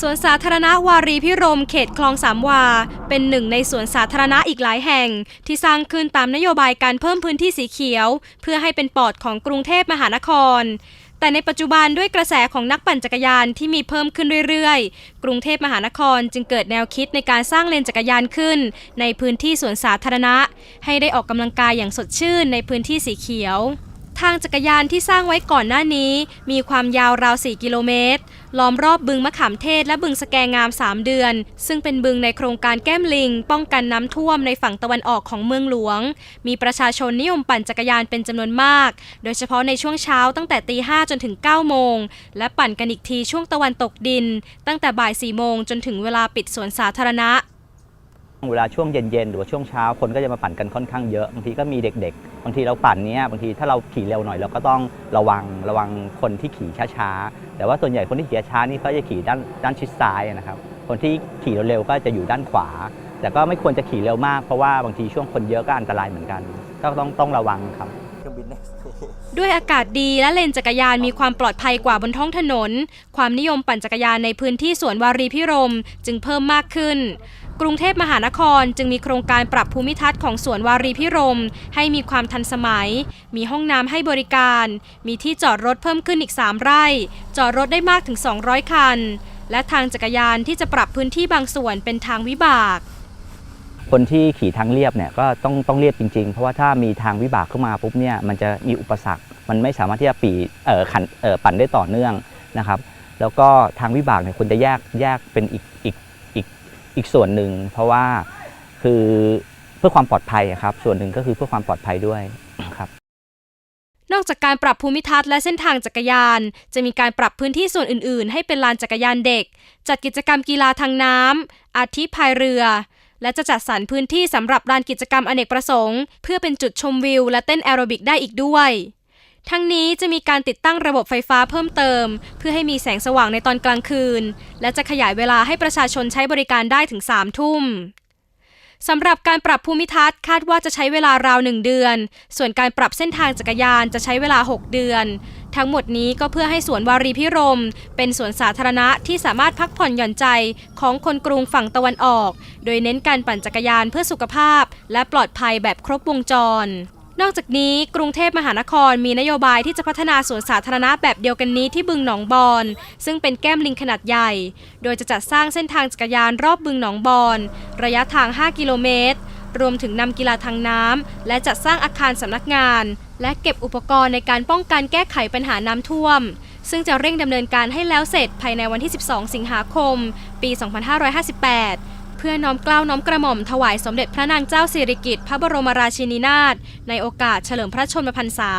สวนสาธารณะวารีพิรมเขตคลองสามวา เป็นหนึ่งในสวนสาธารณะอีกหลายแห่ง ที่สร้างขึ้นตามนโยบายการเพิ่มพื้นที่สีเขียว เพื่อให้เป็นปอดของกรุงเทพมหานคร แต่ในปัจจุบันด้วยกระแสของนักปั่นจักรยานที่มีเพิ่มขึ้นเรื่อยๆ กรุงเทพมหานครจึงเกิดแนวคิดในการสร้างเลนจักรยานขึ้น ในพื้นที่สวนสาธารณะ ให้ได้ออกกำลังกายอย่างสดชื่นในพื้นที่สีเขียว ทางจักรยานที่สร้างไว้ก่อนหน้านี้ มีความยาวราว 4 กิโลเมตร ล้อมรอบบึงมะขามเทศและบึงสแกงาม 3 เดือน ซึ่งเป็นบึงในโครงการแก้มลิง ป้องกันน้ำท่วมในฝั่งตะวันออกของเมืองหลวง มีประชาชนนิยมปั่นจักรยานเป็นจำนวนมาก โดยเฉพาะในช่วงเช้าตั้งแต่ตีห้จนถึง 9 โมง และปั่นกันอีกทีช่วงตะวันตกดิน ตั้งแต่บ่าย 4 โมงจนถึงเวลาปิดสวนสาธารณะ เวลาช่วงเย็นๆหรือว่าช่วงเช้าคนก็จะมาปั่นกันค่อนข้างเยอะบางทีก็มีเด็ก ๆ บางทีเราปั่นเนี้ยบางทีถ้าเราขี่เร็วหน่อยเราก็ต้องระวังระวังคนที่ขี่ช้าๆแต่ว่าส่วนใหญ่คนที่ขี่ช้านี่เขาจะขี่ด้านด้านชิดซ้ายนะครับ คนที่ขี่เร็วๆก็จะอยู่ด้านขวา แต่ก็ไม่ควรจะขี่เร็วมากเพราะว่าบางทีช่วงคนเยอะก็อันตรายเหมือนกัน ก็ต้องต้องระวังครับ รื่องบินด้วยอากาศดีและเลนจักรยานมีความปลอดภัยกว่าบนท้องถนน ความนิยมปั่นจักรยานในพื้นที่สวนวารีพิรมจึงเพิ่มมากขึ้น กรุงเทพมหานครจึงมีโครงการปรับภูมิทัศน์ของสวนวารีพิรมให้มีความทันสมัย มีห้องน้ำให้บริการ มีที่จอดรถเพิ่มขึ้นอีก 3 ไร่ จอดรถได้มากถึง 200 คัน และทางจักรยานที่จะปรับพื้นที่บางส่วนเป็นทางวิบาก คนที่ขี่ทางเรียบเนี่ยก็ต้องต้องเรียบจริง ๆ เพราะว่าถ้ามีทางวิบากเข้ามาปุ๊บเนี่ยมันจะมีอุปสรรค มันไม่สามารถที่จะปีเอ่อขันเอ่อปั่นได้ต่อเนื่องนะครับ แล้วก็ทางวิบากเนี่ยควรจะแยกแยกเป็นอีกอีกอีกอีกส่วนหนึ่ง เพราะว่าคือเพื่อความปลอดภัยครับ ส่วนหนึ่งก็คือเพื่อความปลอดภัยด้วยครับนอกจากการปรับภูมิทัศน์และเส้นทางจักรยาน จะมีการปรับพื้นที่ส่วนอื่น ๆ ให้เป็นลานจักรยานเด็ก จัดกิจกรรมกีฬาทางน้ำอาทิพายเรือ และจะจัดสรรพื้นที่สำหรับลานกิจกรรมอเนกประสงค์ เพื่อเป็นจุดชมวิวและเต้นแอโรบิกได้อีกด้วย ทั้งนี้จะมีการติดตั้งระบบไฟฟ้าเพิ่มเติม เพื่อให้มีแสงสว่างในตอนกลางคืน และจะขยายเวลาให้ประชาชนใช้บริการได้ถึง3ทุ่ม สำหรับการปรับภูมิทัศน์คาดว่าจะใช้เวลาราว1เดือน ส่วนการปรับเส้นทางจักรยานจะใช้เวลา 6 เดือน ทั้งหมดนี้ก็เพื่อให้สวนวารีพิรม เป็นสวนสาธารณะที่สามารถพักผ่อนหย่อนใจของคนกรุงฝั่งตะวันออก โดยเน้นการปั่นจักรยานเพื่อสุขภาพ และปลอดภัยแบบครบวงจร นอกจากนี้กรุงเทพมหานครมีนโยบายที่จะพัฒนาสวนสาธารณะแบบเดียวกันนี้ที่บึงหนองบอนซึ่งเป็นแก้มลิงขนาดใหญ่ โดยจะจัดสร้างเส้นทางจักรยานรอบบึงหนองบอนระยะทาง 5 กิโลเมตร รวมถึงนำกีฬาทางน้ำและจัดสร้างอาคารสำนักงาน และเก็บอุปกรณ์ในการป้องกันแก้ไขปัญหาน้ำท่วม ซึ่งจะเร่งดำเนินการให้แล้วเสร็จภายในวันที่ 12 สิงหาคม ปี 2558 พื่อน้อมเกล้าน้อมกระหม่อมถวายสมเด็จพระนางเจ้าสิริกิติ์พระบรมราชินีนาถในโอกาสเฉลิมพระชนมพรรษา